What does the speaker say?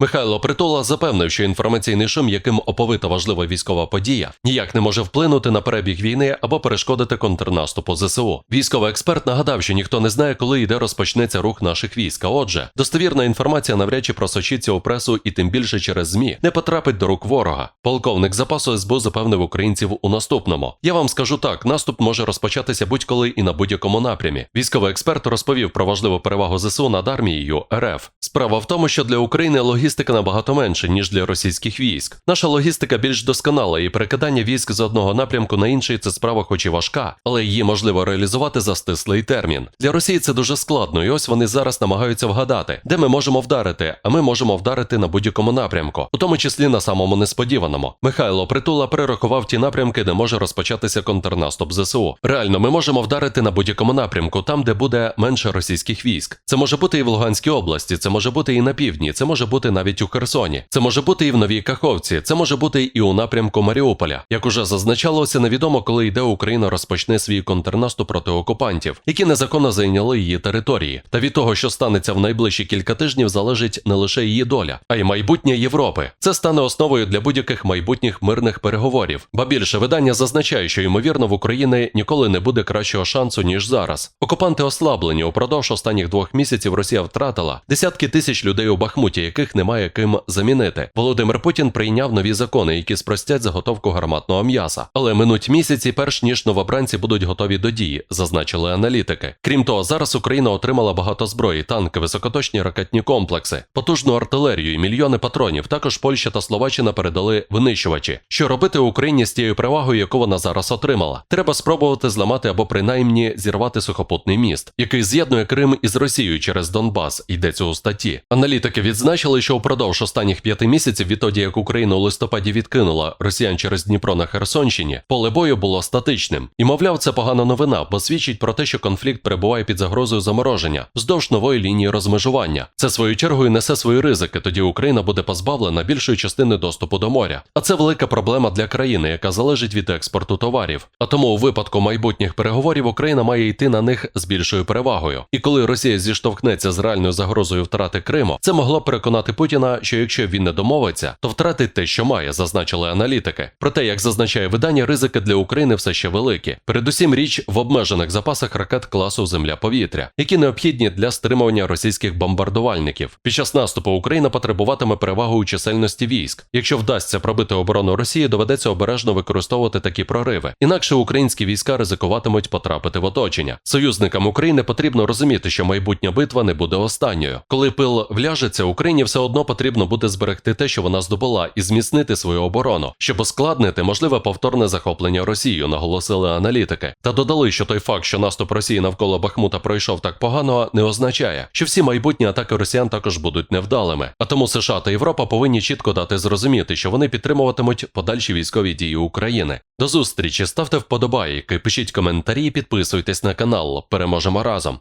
Михайло Притула запевнив, що інформаційний шум, яким оповита важлива військова подія, ніяк не може вплинути на перебіг війни або перешкодити контрнаступу ЗСУ. Військовий експерт нагадав, що ніхто не знає, коли і де розпочнеться рух наших військ. А отже, достовірна інформація навряд чи просочиться у пресу і тим більше через ЗМІ не потрапить до рук ворога. Полковник запасу СБУ запевнив українців у наступному. Я вам скажу так: наступ може розпочатися будь-коли і на будь-якому напрямі. Військовий експерт розповів про важливу перевагу ЗСУ над армією РФ. Справа в тому, що для України логістика набагато менше, ніж для російських військ. Наша логістика більш досконала, і перекидання військ з одного напрямку на інший це справа, хоч і важка, але її можливо реалізувати за стислий термін. Для Росії це дуже складно, і ось вони зараз намагаються вгадати, де ми можемо вдарити, а ми можемо вдарити на будь-якому напрямку, у тому числі на самому несподіваному. Михайло Притула перерахував ті напрямки, де може розпочатися контрнаступ ЗСУ. Реально, ми можемо вдарити на будь-якому напрямку, там, де буде менше російських військ. Це може бути і в Луганській області, це може бути і на півдні, це може бути навіть у Херсоні, це може бути і в Новій Каховці, це може бути і у напрямку Маріуполя. Як уже зазначалося, невідомо, коли йде Україна розпочне свій контрнаступ проти окупантів, які незаконно зайняли її території. Та від того, що станеться в найближчі кілька тижнів, залежить не лише її доля, а й майбутнє Європи. Це стане основою для будь-яких майбутніх мирних переговорів. Ба більше видання зазначає, що ймовірно в Україні ніколи не буде кращого шансу ніж зараз. Окупанти ослаблені упродовж останніх двох місяців. Росія втратила десятки тисяч людей у Бахмуті, яких немає ким замінити. Володимир Путін прийняв нові закони, які спростять заготовку гарматного м'яса. Але минуть місяці, перш ніж новобранці будуть готові до дії, зазначили аналітики. Крім того, зараз Україна отримала багато зброї, танки, високоточні ракетні комплекси, потужну артилерію і мільйони патронів. Також Польща та Словаччина передали винищувачі. Що робити Україні з тією перевагою, яку вона зараз отримала? Треба спробувати зламати або принаймні зірвати сухопутний міст, який з'єднує Крим із Росією через Донбас. Йдеться у статті. Аналітики відзначили, що впродовж останніх п'яти місяців, відтоді як Україна у листопаді відкинула росіян через Дніпро на Херсонщині, поле бою було статичним. І мовляв, це погана новина, бо свідчить про те, що конфлікт перебуває під загрозою замороження вздовж нової лінії розмежування. Це свою чергою несе свої ризики. Тоді Україна буде позбавлена більшої частини доступу до моря. А це велика проблема для країни, яка залежить від експорту товарів. А тому у випадку майбутніх переговорів Україна має йти на них з більшою перевагою. І коли Росія зіштовхнеться з реальною загрозою втрати Криму, це могло переконати Путіна, що якщо він не домовиться, то втратить те, що має, зазначили аналітики. Проте, як зазначає видання, ризики для України все ще великі. Передусім річ в обмежених запасах ракет класу Земля-повітря, які необхідні для стримування російських бомбардувальників. Під час наступу Україна потребуватиме перевагу у чисельності військ. Якщо вдасться пробити оборону Росії, доведеться обережно використовувати такі прориви. Інакше українські війська ризикуватимуть потрапити в оточення. Союзникам України потрібно розуміти, що майбутня битва не буде останньою. Коли пил вляжеться, Україні все одно потрібно буде зберегти те, що вона здобула, і зміцнити свою оборону, щоб ускладнити можливе повторне захоплення Росією, наголосили аналітики. Та додали, що той факт, що наступ Росії навколо Бахмута пройшов так погано, не означає, що всі майбутні атаки росіян також будуть невдалими. А тому США та Європа повинні чітко дати зрозуміти, що вони підтримуватимуть подальші військові дії України. До зустрічі, ставте вподобайки, пишіть коментарі, підписуйтесь на канал. Переможемо разом.